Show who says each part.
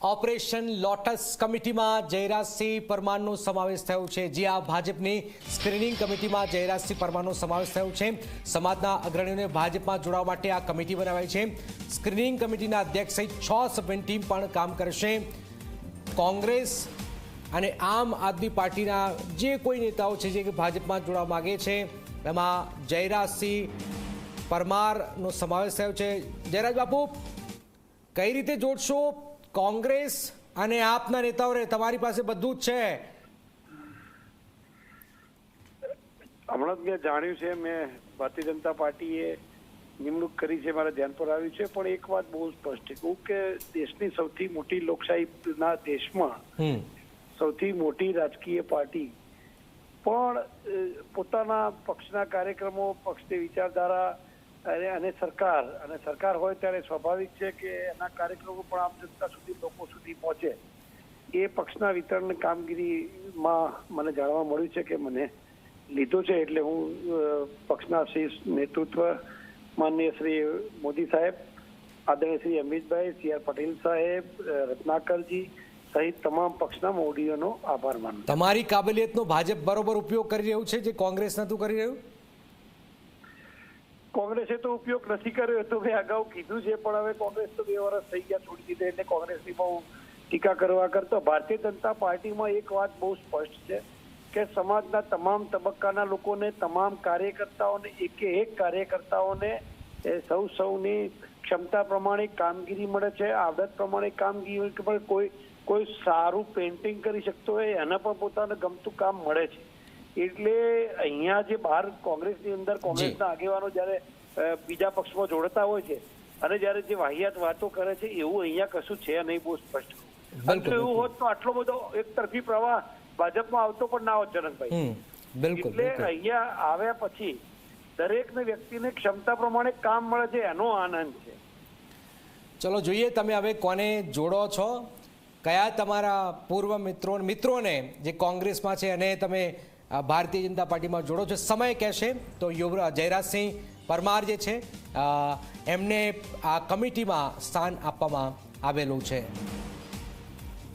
Speaker 1: Operation lotus કમિટીમાં જયરાજસિંહ પરમારનો સમાવેશ થયો છે. જે આ ભાજપની સ્ક્રીનિંગ કમિટીમાં જયરાજસિંહ પરમારનો સમાવેશ થયો છે. સમાજના અગ્રણીઓને ભાજપમાં જોડાવા માટે આ કમિટી બનાવાઈ છે. સ્ક્રીનિંગ કમિટીના અધ્યક્ષ સહિત છ સભ્યની ટીમ પણ કામ કરશે. કોંગ્રેસ અને આમ આદમી પાર્ટીના જે કોઈ નેતાઓ છે જે ભાજપમાં જોડાવા માગે છે, એમાં જયરાજસિંહ પરમારનો સમાવેશ થયો છે. જયરાજ બાપુ, કઈ રીતે જોડશો કોંગ્રેસ અને આપના નેતાઓને તમારી પાસે બધું જ છે.
Speaker 2: હમણાં જ મેં જાણ્યું છે મેં ભારતીય જનતા પાર્ટીએ નિમણૂક કરી છે મારા ધ્યાન પર આવ્યું છે પણ એક વાત બહુ સ્પષ્ટ છે. કહું કે દેશની સૌથી મોટી લોકશાહીના દેશમાં સૌથી મોટી રાજકીય પાર્ટી પણ પોતાના પક્ષના કાર્યક્રમો પક્ષની વિચારધારા અને અને સરકાર અને સરકાર હોય ત્યારે સ્વાભાવિક છે કે એના કાર્યક્રમો પણ આમ જનતા સુધી, લોકો સુધી પહોંચે. એ પક્ષના વિતરણ કામગીરીમાં મને જાણવા મળ્યું છે કે મને લીધો છે એટલે હું પક્ષના શ્રી નેતૃત્વ માનનીય શ્રી મોદી સાહેબ, આદરણીય શ્રી અમિતભાઈ, સી આર પટેલ સાહેબ રત્નાકરજી સહિત તમામ પક્ષના મોડીઓનો આભાર માનું
Speaker 1: તમારી કાબેલિયતનો ભાજપ બરોબર ઉપયોગ કરી રહ્યું છે, જે કોંગ્રેસ નતું કરી રહ્યું?
Speaker 2: કોંગ્રેસે તો ઉપયોગ નથી કર્યો તો મેં અગાઉ કીધું છે, પણ હવે કોંગ્રેસ તો બે વર્ષ થઈ ગયા છોડી દીધે, એટલે કોંગ્રેસની બહુ ટીકા કરવા કરતો ભારતીય જનતા પાર્ટીમાં એક વાત બહુ સ્પષ્ટ છે કે સમાજના તમામ તબક્કાના લોકોને, તમામ કાર્યકર્તાઓને એકે એક કાર્યકર્તાઓને સૌ સૌની ક્ષમતા પ્રમાણે કામગીરી મળે છે આવડત પ્રમાણે કામગીરી પણ કોઈ કોઈ સારું પેઇન્ટિંગ કરી શકતો હોય, એના પણ પોતાને ગમતું કામ મળે છે. એટલે અહીંયા જે બહાર કોંગ્રેસની અંદર કોંગ્રેસના આગેવાનો જ્યારે બીજા પક્ષમાં જોડતા હોય છે અને જ્યારે જે વાહિયાત વાતો કરે છે એવું અહીંયા કશું છે નહીં બહુ સ્પષ્ટ. એવું હોત તો આટલો બધો એક તરફી પ્રવાહ ભાજપમાં આવતો પણ ના હોત જનકભાઈ. એટલે અહીંયા આવ્યા પછી દરેક વ્યક્તિને ક્ષમતા પ્રમાણે કામ મળે છે એનો આનંદ છે.
Speaker 1: ચલો જોઈએ તમે હવે કોને જોડો છો. કયા તમારા પૂર્વ મિત્રો મિત્રોને જે કોંગ્રેસમાં છે અને તમે ભારતીય જનતા પાર્ટીમાં જોડો છો. સમય કહેશે તો યુવરાજ જયરાજસિંહ પરમાર જે છે એમને આ કમિટીમાં સ્થાન આપવામાં આવેલું છે.